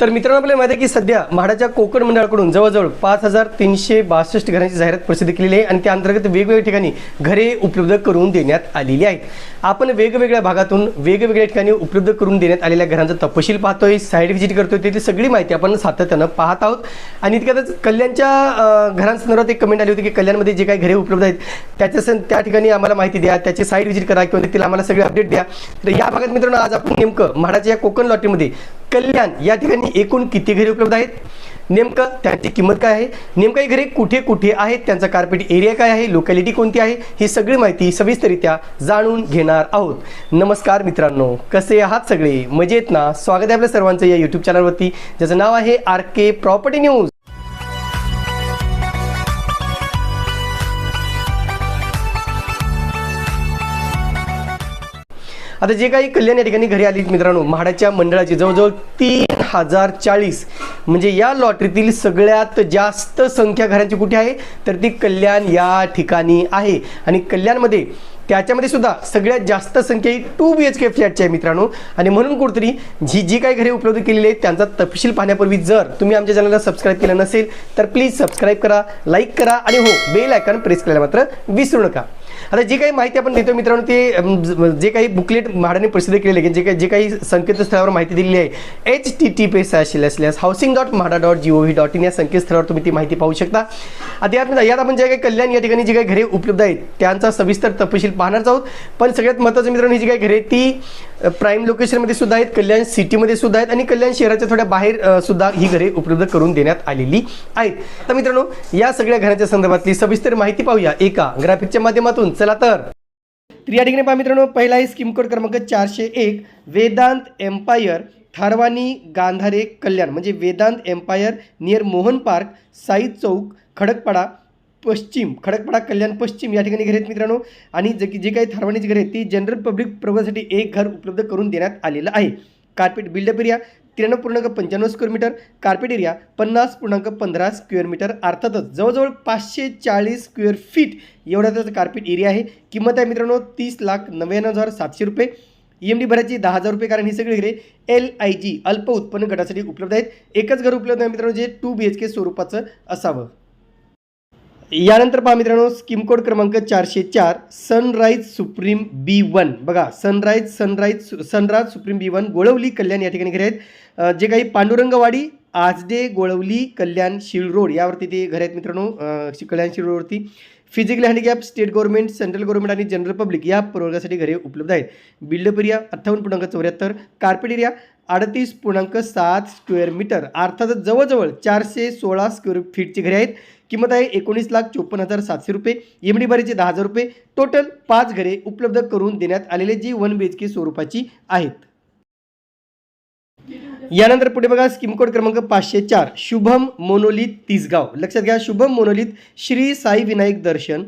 तर मित्रांनो आपल्याला माहिती आहे की सध्या म्हाडाच्या कोकण मंडळाकडून जवळजवळ पाच हजार तीनशे बासष्ट घरांची जाहिरात प्रसिद्ध केलेली आहे आणि त्या अंतर्गत वेगवेगळ्या ठिकाणी घरे उपलब्ध करून देण्यात आलेली आहेत. आपण वेगवेगळ्या भागातून वेगवेगळ्या ठिकाणी उपलब्ध करून देण्यात आलेल्या घरांचा तपशील पाहतोय साईड व्हिजिट करतोय त्याची सगळी माहिती आपण सातत्यानं पाहत आहोत. आणि इतक्यातच कल्याणच्या घरांसंदर्भात एक कमेंट आली होती की कल्याणमध्ये जे काही घरे उपलब्ध आहेत त्याच्या त्या ठिकाणी आम्हाला माहिती द्या त्याची साईड व्हिजिट करा किंवा तेथील आम्हाला सगळे अपडेट द्या. तर या भागात मित्रांनो आज आपण नेमकं म्हाडाच्या या कोकण लॉटरीमध्ये कल्याण या ठिकाणी एकूण किती घरे उपलब्ध आहेत? नेमकं त्यांची किंमत काय आहे? नेमकं ही घरे कुठे कुठे आहेत? त्यांचा कार्पेट एरिया काय आहे? लोकॅलिटी कोणती आहे? ही सगळी माहिती सविस्तरित्या जाणून घेणार आहोत. नमस्कार मित्रांनो कसे आहात सगळे? मजेत ना? स्वागत आहे आपल्या सर्वांचं या यूट्यूब चॅनलवरती ज्याचं नाव आहे आर के प्रॉपर्टी न्यूज आता जे काही कल्याण या ठिकाणी घरी आली मित्रांनो म्हाडाच्या मंडळाची जवळजवळ तीन हजार चाळीस. म्हणजे या लॉटरीतील सगळ्यात जास्त संख्या घरांची कुठे आहे? तर ती कल्याण या ठिकाणी आहे. आणि कल्याणमध्ये त्याच्यामध्ये सुद्धा सगळ्यात जास्त संख्या ही टू बी एच के फ्लॅटची आहे मित्रांनो. आणि म्हणून कुठेतरी जी जी काही घरे उपलब्ध केलेली आहेत त्यांचा तपशील पाहण्यापूर्वी जर तुम्ही आमच्या चॅनलला सबस्क्राईब केलं नसेल तर प्लीज सबस्क्राईब करा लाईक करा आणि हो बेल आयकॉन प्रेस करायला मात्र विसरू नका. आता जी काही माहिती आपण देतो मित्रांनो ते जे काही बुकलेट म्हाडाने प्रसिद्ध केलेली आहे जे काही जे काही संकेतस्थळावर माहिती दिलेली आहे H T T P slash housing dot MHADA dot G O V dot in या संकेतस्थळावर तुम्ही ती माहिती पाहू शकता. आता यात म्हणजे, यात आपण जे काही कल्याण या ठिकाणी जी काही घरे उपलब्ध आहेत त्यांचा सविस्तर तपशील पाहणार आहोत. पण सगळ्यात महत्त्वाचं मित्रांनो ही जी काही घरे ती प्राईम लोकेशनमध्ये सुद्धा आहेत कल्याण सिटीमध्ये सुद्धा आहेत आणि कल्याण शहराच्या थोड्या बाहेर सुद्धा ही घरे उपलब्ध करून देण्यात आलेली आहेत. तर मित्रांनो या सगळ्या घराच्या संदर्भातली सविस्तर माहिती पाहूया. एका ग्राफिकच्या माध्यमातून. चला तर. तर या ठिकाणी पहा मित्रांनो पहिला आहे स्कीम कोड क्रमांक चारशे एक वेदांत एम्पायर थारवानी गांधारे कल्याण. म्हणजे Vedant Empire near Mohan Park Sai Chowk Khadakpada पश्चिम खडकपाडा कल्याण पश्चिम या ठिकाणी घर आहेत मित्रांनो. आणि जे जे काही थारवानीची घरे आहेत ती जनरल पब्लिक प्रवासाठी एक घर उपलब्ध करून देण्यात आलेलं आहे. कार्पेट बिल्डअप एरिया त्र्याण्णव पूर्णांक पंच्याण्णव स्क्वेअर मीटर कार्पेट एरिया पन्नास पूर्णांक पंधरा स्क्वेअर मीटर अर्थातच जवळजवळ पाचशे चाळीस स्क्वेअर फीट एवढा त्याचा कार्पेट एरिया आहे. किंमत आहे मित्रांनो तीस लाख नव्याण्णव हजार सातशे रुपये. ई एम डी भरायची दहा हजार रुपये कारण ही सगळी घरे एल आय जी अल्प उत्पन्न गटासाठी उपलब्ध आहेत. एकच घर उपलब्ध आहे मित्रांनो जे टू बी एच के स्वरूपाचं असावं. यानंतर पहा मित्रांनो स्कीम कोड क्रमांक चारशे चार सनराईज सुप्रीम बी वन. बघा Sunrise Sunrise Sunrise Supreme B one Golavali Kalyan या ठिकाणी घरे आहेत. जे काही पांडुरंगवाडी आजडे गोळवली कल्याण शिळ रोड यावरती ते घर आहेत मित्रांनो. कल्याण शिळ रोडवरती. Physical handicap state government central government आणि जनरल पब्लिक या प्रवर्गासाठी घरे उपलब्ध आहेत. बिल्डअप एरिया अठ्ठावन्न पूर्णांक चौऱ्याहत्तर. कार्पेट एरिया अडतीस पूर्णांक सात स्क्वेअर मीटर अर्थातच जवळजवळ चारशे सोळा स्क्वेअर फीटची घरे आहेत. किंमत आहे एकोणीस लाख चोपन्न हजार सातशे रुपये. एमडी बारीचे दहा हजार रुपये. टोटल पाच घरे उपलब्ध करून देण्यात आलेले जी वन बी एच के स्वरूपाची आहेत. यानंतर पुढे बघा स्कीम कोड क्रमांक पाचशे चार शुभम मोनोलित तिसगाव. लक्षात घ्या शुभम मोनोलित श्री साई विनायक दर्शन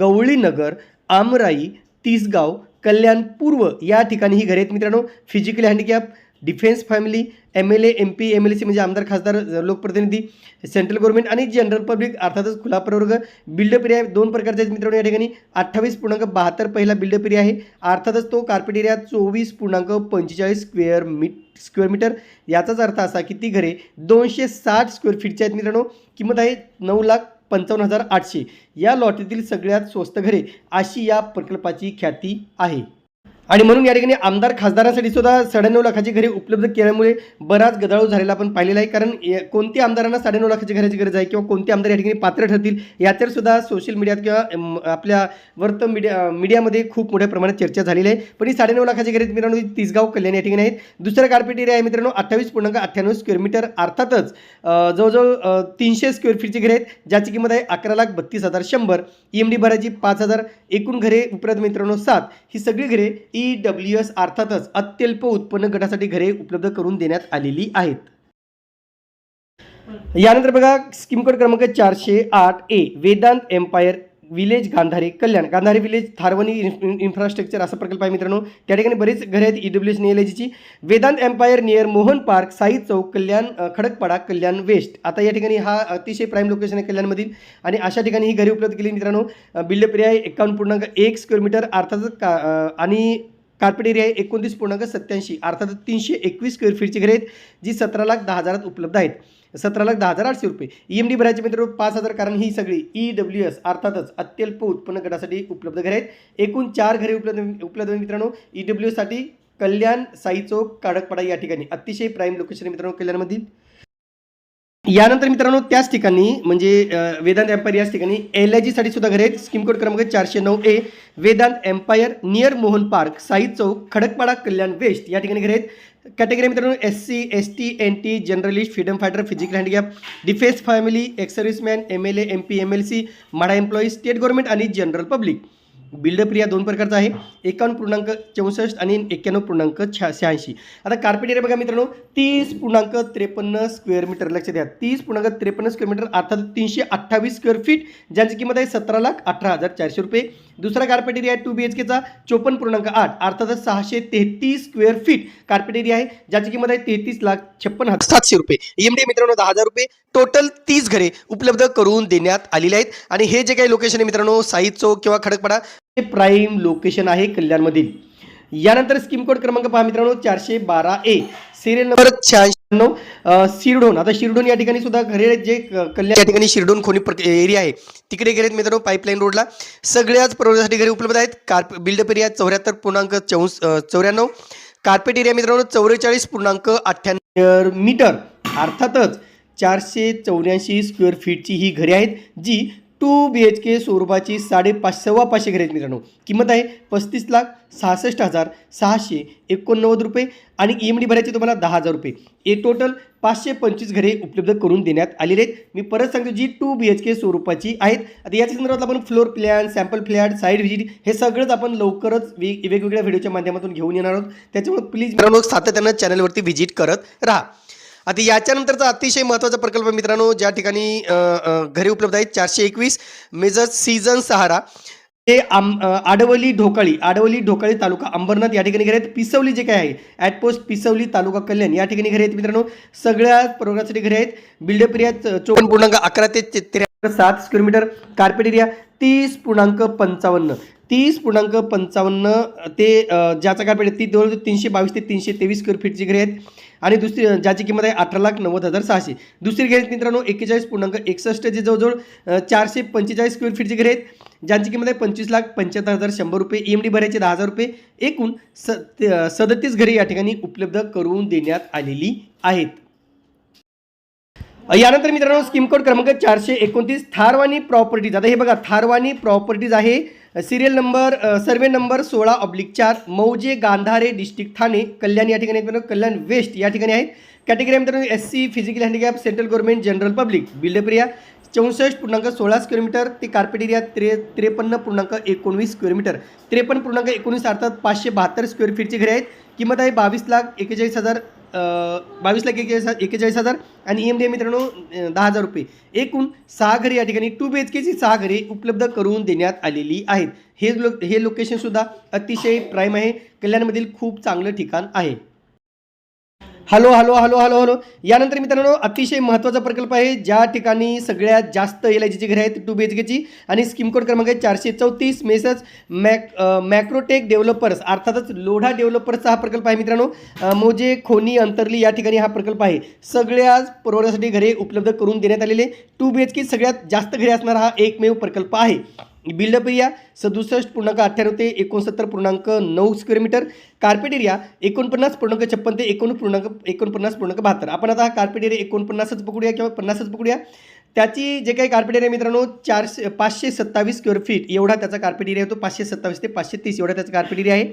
गवळी नगर आमराई तिसगाव कल्याण पूर्व या ठिकाणी ही घरे आहेत मित्रांनो. Physically handicap defence family M L A M P M L C म्हणजे आमदार खासदार लोकप्रतिनिधी सेंट्रल गव्हर्नमेंट आणि जनरल पब्लिक अर्थातच खुला प्रवर्ग बिल्डअप एरिया दोन प्रकारचे आहेत मित्रांनो या ठिकाणी. अठ्ठावीस पूर्णांक बहात्तर पहिला बिल्डअप एरिया आहे. अर्थातच तो कार्पेट एरिया चोवीस पूर्णांक पंचेचाळीस स्क्वेअर मी स्क्वेअर मीटर याचाच अर्थ असा की ती घरे दोनशे साठ स्क्वेअर फीटची आहेत मित्रांनो. किंमत आहे नऊ लाख पंचावन्न हजार आठशे. या लॉटरीतील सगळ्यात स्वस्त घरे अशी या प्रकल्पाची ख्याती आहे. आणि म्हणून या ठिकाणी आमदार खासदारांसाठी सुद्धा साडेनऊ लाखाची घरे उपलब्ध केल्यामुळे बराच गदाळू झालेला आपण पाहिलेला आहे. कारण या- कोणत्या आमदारांना साडेनऊ लाखाची घराची गरज आहे किंवा कोणते आमदार या ठिकाणी पात्र ठरतील याच्यावर सुद्धा सोशल मीडियात किंवा आपल्या वर्त मीडिया मीडियामध्ये खूप मोठ्या प्रमाणात चर्चा झालेली आहे. पण ही साडेनऊ लाखाची घरे मित्रांनो ही तिसगाव कल्याण या ठिकाणी आहेत. दुसरा कार्पेट एरिया आहे मित्रांनो अठ्ठावीस पूर्णांक अठ्ठ्याण्णव स्क्वेअर मीटर अर्थातच जवळजवळ तीनशे स्क्वेअर फीटची घरे आहेत ज्याची किंमत आहे अकरा लाख बत्तीस हजार शंभर. ई एम डी भरायची पाच हजार एकूण घरे उपलब्ध मित्रांनो सात. ही सगळी घरे ई डब्ल्यू एस अर्थातच अत्यल्प उत्पन्न गटासाठी घरे उपलब्ध करून देण्यात आलेली आहेत. यानंतर बघा स्कीम कोड क्रमांक चारशे आठ A Vedant Empire village Gandhari Kalyan. Gandhari village Tharwani infrastructure असा प्रकल्प आहे मित्रांनो. त्या ठिकाणी बरेच घरे आहेत E W S एजीची Vedant Empire near Mohan Park Sai Chowk Kalyan Khadakpada Kalyan west आता या ठिकाणी हा अतिशय प्राईम लोकेशन आहे कल्याणमधील. आणि अशा ठिकाणी ही घरे उपलब्ध केली मित्रांनो. बिल्ड पर्याय एकावन्न पूर्णांक एक स्क्वेअर मीटर अर्थातच का आणि कार्पेट एरिया आहे एकोणतीस पूर्णांक सत्याऐंशी अर्थात तीनशे एकवीस स्क्वेअर फीटची घरे आहेत जी सतरा लाख दहा हजारात उपलब्ध आहेत. सतरा लाख दहा हजार आठशे रुपये. ई एम डी भरायचे मित्रांनो पाच हजार कारण ही सगळी ई डब्ल्यू एस अर्थातच अत्यल्प उत्पन्न गटासाठी उपलब्ध घरे आहेत. एकूण चार घरे उपलब्ध उपलब्ध मित्रांनो. ई डब्ल्यू एससाठी कल्याण साई चौक काडकपाडा या ठिकाणी. अतिशय प्राईम लोकेशन मित्रांनो कल्याणमधील. यानंतर मित्रांनो त्याच ठिकाणी म्हणजे वेदांत एम्पायर याच ठिकाणी एल आय जीसाठी सुद्धा घरे आहेत. स्कीम कोड क्रमांक चारशे नऊ A. Vedant Empire near Mohan Park Sai Chowk Khadakpada Kalyan west या ठिकाणी घरे आहेत. कॅटेगरी मित्रांनो S C S T N T journalist freedom fighter physical handicap defence family ex serviceman M L A M P M L C MHADA employee state government आणि general public built up या दोन प्रकारचा आहे. एकावन्न पूर्णांक चौसष्ट आणि एक्क्याण्णव पूर्णांक छ्या शहाऐंशी. आता कार्पेट एरिया बघा मित्रांनो तीस पूर्णांक त्रेपन्न स्क्वेअर मीटर लक्ष द्या तीस पूर्णांक त्रेपन्न स्क्वेअर मीटर अर्थात तीनशे अठ्ठावीस स्क्वेअर फीट ज्यांची किंमत आहे सतरा लाख अठरा हजार चारशे रुपये. दुसरा कार्पेट एरिया आहे टू बी एच केचा चोपन्न पूर्णांक आठ. अर्थातच सहाशे तेहतीस स्क्वेअर फीट कार्पेट एरिया आहे ज्याची किंमत आहे तेहतीस लाख छप्पन हजार. सातशे रुपये. एम डी मित्रांनो दहा हजार रुपये. टोटल तीस घरे उपलब्ध करून देण्यात आलेले आहेत. आणि हे जे काही लोकेशन आहे मित्रांनो साई चौक किंवा खडकपाडा हे प्राईम लोकेशन आहे कल्याणमधील. यानंतर स्कीम कोड क्रमांक पहा मित्रांनो चारशे बारा ए सिरियल नंबर अ, शिरडोन आता शिरडोन या ठिकाणी सुद्धा घरे आहेत जे कल्याण या ठिकाणी शिरडोन खोनी एरिया आहे. तिकडे घरे आहेत मित्रांनो पाईपलाईन रोडला सगळ्याच प्रवासासाठी घरे उपलब्ध आहेत. कार्प बिल्डअप एरिया चौऱ्याहत्तर पूर्णांक चौस चौऱ्याण्णव. कार्पेट एरिया मित्रांनो चौवेचाळीस पूर्णांक अठ्ठ्याण्णव मीटर अर्थातच चारशे चौऱ्याऐंशी स्क्वेअर फीटची ही घरे आहेत जी टू बी एच के स्वरूपाची साडेपाच सव्वा पाचशे घरे मित्रांनो. किंमत आहे पस्तीस लाख सहासष्ट हजार सहाशे एकोणनव्वद रुपये आणि ई एम डी भरायची तुम्हाला दहा हजार रुपये. हे टोटल पाचशे पंचवीस घरे उपलब्ध करून देण्यात आलेले आहेत. मी परत सांगतो जी टू बी एच के स्वरूपाची आहेत. आता याच्या संदर्भात आपण floor plan sample flat site visit हे सगळंच आपण लवकरच वेग वेगवेगळ्या व्हिडिओच्या माध्यमातून घेऊन येणार आहोत. त्याच्यामुळे प्लीज मित्रांनो सातत्यानं चॅनलवरती व्हिजिट करत राहा. आता याच्यानंतरचा अतिशय महत्त्वाचा प्रकल्प मित्रांनो ज्या ठिकाणी घरी घरे उपलब्ध आहेत चारशे एकवीस मेजर सीझन सहारा. हे आम आडवली ढोकाळी आडवली ढोकाळी तालुका अंबरनाथ या ठिकाणी घरे आहेत. पिसवली जे काय आहे ॲटपोस्ट पिसवली तालुका कल्याण या ठिकाणी घरे आहेत मित्रांनो. सगळ्या प्रोग्रामसाठी घरे आहेत. बिल्डअप एरिया चोपन्न पूर्णांक अकरा ते त्र्याहत्तर सात स्क्वेअर मीटर कार्पेट एरिया तीस पूर्णांक पंचावन्न तीस पूर्णांक पंचावन्न ते ज्याचा कार्पेट आहे ती जवळजवळ तीनशे बावीस ते तीनशे तेवीस स्क्वेअर फीटची घरे आहेत. आणि दुसरी ज्याची किंमत आहे अठरा लाख नव्वद हजार सहाशे. दुसरी घर आहेत मित्रांनो एक्केचाळीस पूर्णांक एकसष्ट जे जवळजवळ चारशे पंचेचाळीस स्क्वेअर फीटची घरे आहेत. ज्यांची किंमत आहे पंचवीस लाख पंच्याहत्तर हजार शंभर रुपये. ई एम डी भरायचे दहा हजार रुपये. एकूण स ते- सदतीस घरे या ठिकाणी उपलब्ध करून देण्यात आलेली आहेत. यानंतर मित्रांनो स्कीम कोड क्रमांक चारशे एकोणतीस थारवानी प्रॉपर्टीज. आता हे बघा थारवानी प्रॉपर्टीज आहे. सिरियल नंबर सर्वे नंबर सोळा ऑब्लिक चार मौजे गांधारे डिस्ट्रिक्ट ठाणे कल्याण या ठिकाणी आहेत मित्रांनो कल्याण वेस्ट या ठिकाणी आहेत. कॅटेगरी मित्रांनो S C physical handicap central government general public built up area चौसष्ट पूर्णांक सोळा स्क्वेअर मीटर ते कार्पेट एरिया त्रे त्रेपन्न पूर्णांक एकोणवीस स्क्वेअर मीटर त्रेपन्न पूर्णांक एकोणीस अर्थात पाचशे बहात्तर स्क्वेअर फीटची घरे आहेत. किंमत आहे बावीस लाख एक्केचाळीस हजार बावीस लाख एकेचाळीस एकेचाळीस हजार आणि ई एम डी आहे मित्रांनो दहा हजार रुपये. एकूण सहा घरे या ठिकाणी टू बी एच केची सहा घरे उपलब्ध करून देण्यात आलेली आहेत. हे लो हे लोकेशनसुद्धा अतिशय प्राईम आहे. कल्याणमधील खूप चांगलं ठिकाण आहे. Hello hello hello hello hello. यानंतर मित्रांनो अतिशय महत्त्वाचा प्रकल्प आहे. ज्या ठिकाणी सगळ्यात जास्त एल आय जीची घरे आहेत टू बी एच केची आणि स्कीम कोड क्रमांक आहे चारशे चौतीस. मेसच मॅक मॅक्रोटेक डेव्हलपर्स अर्थातच लोढा डेव्हलपर्सचा हा प्रकल्प आहे मित्रांनो. मोजे खोनी अंतरली या ठिकाणी हा प्रकल्प आहे. सगळ्याच परवड्यासाठी घरे उपलब्ध करून देण्यात आलेले. टू बी एच के सगळ्यात जास्त घरे असणारा हा एकमेव प्रकल्प आहे. बिल्डअप एरिया सदुसष्ट पूर्णांक अठ्ठ्याण्णव ते एकोणसत्तर पूर्णांक नऊ स्क्वेअर मीटर कार्पेट एरिया एकोणपन्नास पूर्णांक छप्पन ते एकोण पूर्णांक एकोणपन्नास पूर्णांक बहात्तर. आपण आता हा कार्पेट एरिया एकोणपन्नासच पकडूया किंवा पन्नासच पकडूया त्याची जे काही कार्पेट एरिया मित्रांनो चारशे पाचशे सत्तावीस स्क्वेअर फीट एवढा त्याचा कार्पेट एरिया होतो पाचशे सत्तावीस ते पाचशे तीस एवढा त्याचा कार्पेट एरिया आहे.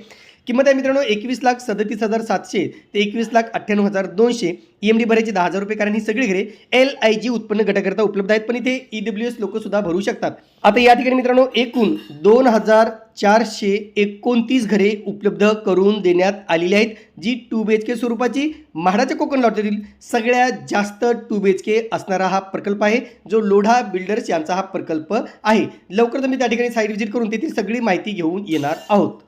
किंमत आहे मित्रांनो एकवीस लाख सदतीस हजार सातशे ते एकवीस लाख अठ्ठ्याण्णव हजार दोनशे. ई एम डी भरायचे दहा हजार रुपये कारण ही सगळी घरे एल आय जी उत्पन्न गटाकरता उपलब्ध आहेत पण इथे ई डब्ल्यू एस लोकसुद्धा भरू शकतात. आता या ठिकाणी मित्रांनो एकूण दोन हजार चारशे एकोणतीस घरे उपलब्ध करून देण्यात आलेली आहेत जी टू बी एच के स्वरूपाची म्हाडाच्या कोकण लॉटरीतील सगळ्यात जास्त टू बी एच के असणारा हा प्रकल्प आहे जो लोढा बिल्डर्स यांचा हा प्रकल्प आहे. लवकर मी त्या ठिकाणी साईट व्हिजिट करून तेथील सगळी माहिती घेऊन येणार आहोत.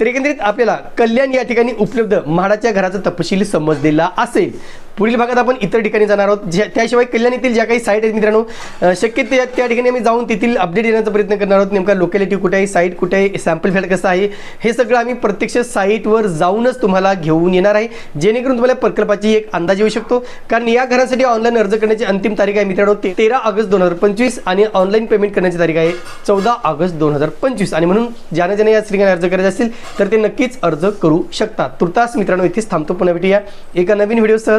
तर एकंदरीत आपल्याला कल्याण या ठिकाणी उपलब्ध म्हाडाच्या घराचा तपशील समजलेला असेल. पुढील भागात आपण इतर ठिकाणी जाणार आहोत. ज्या त्याशिवाय कल्याण येथील ज्या काही साईट आहेत मित्रांनो शक्य त्या त्या ठिकाणी आम्ही जाऊन तेथील अपडेट देण्याचा प्रयत्न करणार आहोत. नेमका लोकॅलिटी कुठे आहे साईट कुठे आहे सॅम्पल फॅट कसं आहे हे सगळं आम्ही प्रत्यक्ष साईटवर जाऊनच तुम्हाला घेऊन येणार आहे. जेणेकरून तुम्हाला प्रकल्पाची एक अंदाज येऊ शकतो. कारण या घरासाठी ऑनलाईन अर्ज करण्याची अंतिम तारीख आहे मित्रांनो ते तेरा ऑगस्ट दोन हजार पंचवीस आणि ऑनलाईन पेमेंट करण्याची तारीख आहे चौदा ऑगस्ट दोन हजार पंचवीस. आणि म्हणून ज्याने ज्याने या ठिकाणी अर्ज करायचे असतील तर ते नक्कीच अर्ज करू शकतात. तुर्तास मित्रांनो इथेच थांबतो. पुन्हा भेटूया. एका नवीन व्हिडिओसह